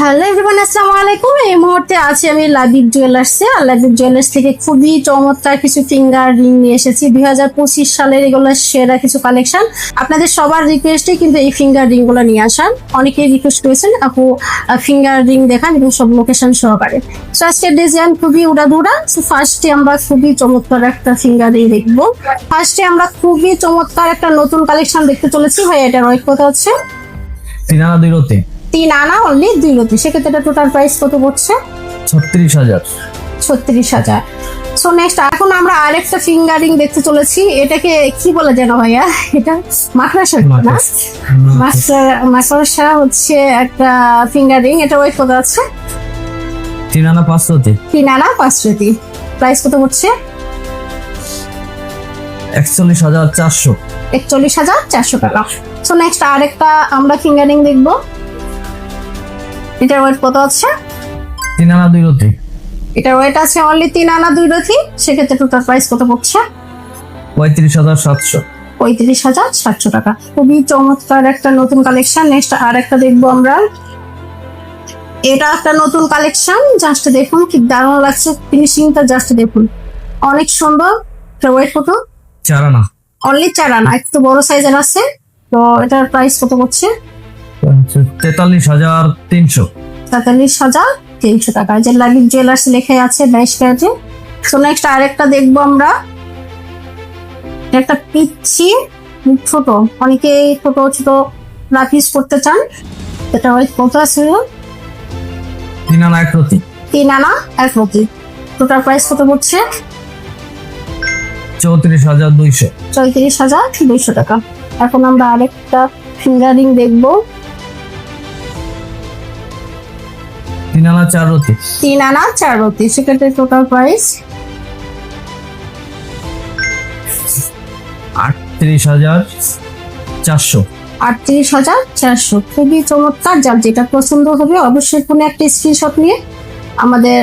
Hello everyone আসসালামু আলাইকুম এই মুহূর্তে আছি আমি লাবিব জুয়েলার্সে আর লাবিব জুয়েলার্স থেকে খুবই চমৎকার কিছু ফিঙ্গার রিং নিয়ে এসেছি। দুই হাজার পঁচিশ সালের এগুলো সেরা কিছু কালেকশন আপনাদের সবার রিকোয়েস্টে কিন্তু এই ফিঙ্গার রিংগুলো নিয়ে আসান অনেকেই রিকোয়েস্ট করেছেন, আপু ফিঙ্গার রিং দেখান এবং সব লোকেশন সহকারে। তো আজকের ডিজাইন খুবই উড়াদুরা তো ফার্স্টে আমরা খুবই চমৎকার একটা ফিঙ্গার রিং দেখব। ফার্স্টে আমরা খুবই চমৎকার একটা নতুন কালেকশন দেখতে চলেছি। ভাই এটা ওয়েট কত হচ্ছে? তিন দুই তিন আনা অনলি দুই রতি সেক্ষেত্রে টোটাল প্রাইস কত পড়ছে? ছত্রিশ হাজার। ছত্রিশ হাজার। সো নেক্সট এখন আমরা আরেকটা ফিঙ্গারিং দেখতে চলেছি। এটাকে কি বলে যেন ভাইয়া? এটা মাকড়াসা না? মাকড়াসা। হচ্ছে একটা ফিঙ্গারিং এটা ওয়েট কত আছে? তিন আনা পাঁচ রতে তিন আনা পাঁচ প্রাইস কত হচ্ছে একচল্লিশ হাজার চারশো। একচল্লিশ হাজার চারশো টাকা। সো নেক্সট আরেকটা আমরা ফিঙ্গারিং দেখব। এটার ওয়েট কত আছে? তিন আনা দুই রতে। এটার ওয়েট আছে অনলি তিন আনা দুই রতি সেক্ষেত্রে টোটাল প্রাইস কত পড়ছে? পঁয়ত্রিশ হাজার সাতশো। পঁয়ত্রিশ হাজার সাতশো টাকা। খুবই চমৎকার একটা নতুন কালেকশন নেক্সট আর একটা দেখব আমরা। এটা একটা নতুন কালেকশন জাস্ট দেখুন কি দারুণ লাগছে ফিনিশিংটা জাস্ট দেখুন। অনেক সুন্দর। ওয়েট কত? চার আনা। অনলি চার আনা। একটু বড় সাইজের আছে। তো এটার প্রাইস কত পড়ছে? তেতাল্লিশ হাজার তিনশো। তেতাল্লিশ হাজার তিনশো টাকা। যে লালিত জুয়েলার্স লেখা আছে বাইশ ক্যারেটে তো নেক্সট আরেকটা দেখব আমরা। একটা পিচ্ছি ছোট। অনেকে ছোট ছোট রাফিস করতে চান। এটা ওই কত আছে? তিন আনা এক রতি। তিন আনা এক রতি। টোটাল প্রাইস কত পড়ছে? চৌত্রিশ হাজার দুইশো। চৌত্রিশ হাজার দুইশো টাকা। এখন আমরা আরেকটা ফিঙ্গারিং দেখব। তিন আনা চার রতি। তিন আনা চার রতি সেক্ষেত্রে টোটাল প্রাইস আটত্রিশ হাজার চারশো। আটত্রিশ হাজার চারশো খুবই চমৎকার। যার যেটা পছন্দ হবে অবশ্যই কোনো একটা স্ক্রিনশট নিয়ে আমাদের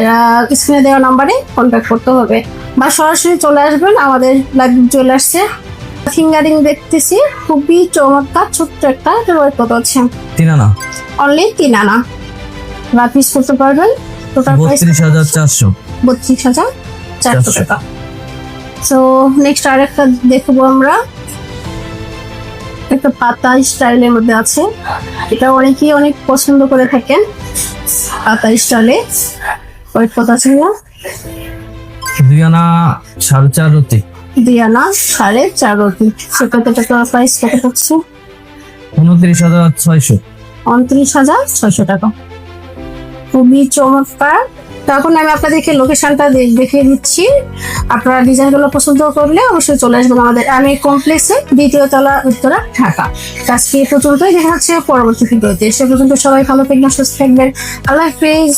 স্ক্রিনে দেওয়া নাম্বারে কন্ট্যাক্ট করতে হবে। বা সরাসরি চলে আসবেন আমাদের লাইভ জুয়েলার্সে ফিঙ্গারিং দেখতেছি খুবই চমৎকার ছোট্ট একটা রয়েছে কত আছে। তিন আনা। অনলি তিন আনা। রাপিস করতে পারবেন। টোটাল বত্রিশ হাজার চারশো। বত্রিশ হাজার চারশো। টাকা। তো নেক্সট আরেকটা দেখব আমরা। একটা পাতা স্টাইলের মধ্যে আছে। এটা অনেকেই অনেক পছন্দ করে থাকেন। পাতা স্টাইলে কত আছে না? দুই আনা সাড়ে চার রতি দুই আনা সাড়ে চার রতি সেটাতে টাকা প্রাইস কত পড়ছে উনত্রিশ হাজার ছয়শো। উনত্রিশ হাজার ছয়শো টাকা। খুবই চমৎকার। তখন আমি আপনাদেরকে লোকেশনটা দেখিয়ে দিচ্ছি। আপনারা ডিজাইনগুলো পছন্দ করলে অবশ্যই চলে আসবেন আমাদের আমি কমপ্লেক্সে দ্বিতীয় তলা, উত্তরা, ঢাকা। আজকে এই পর্যন্তই। দেখা হচ্ছে পরবর্তী ভিডিওতে। সে পর্যন্ত সবাই ভালো থাকবেন, সুস্থ থাকবেন। আল্লাহ হাফিজ।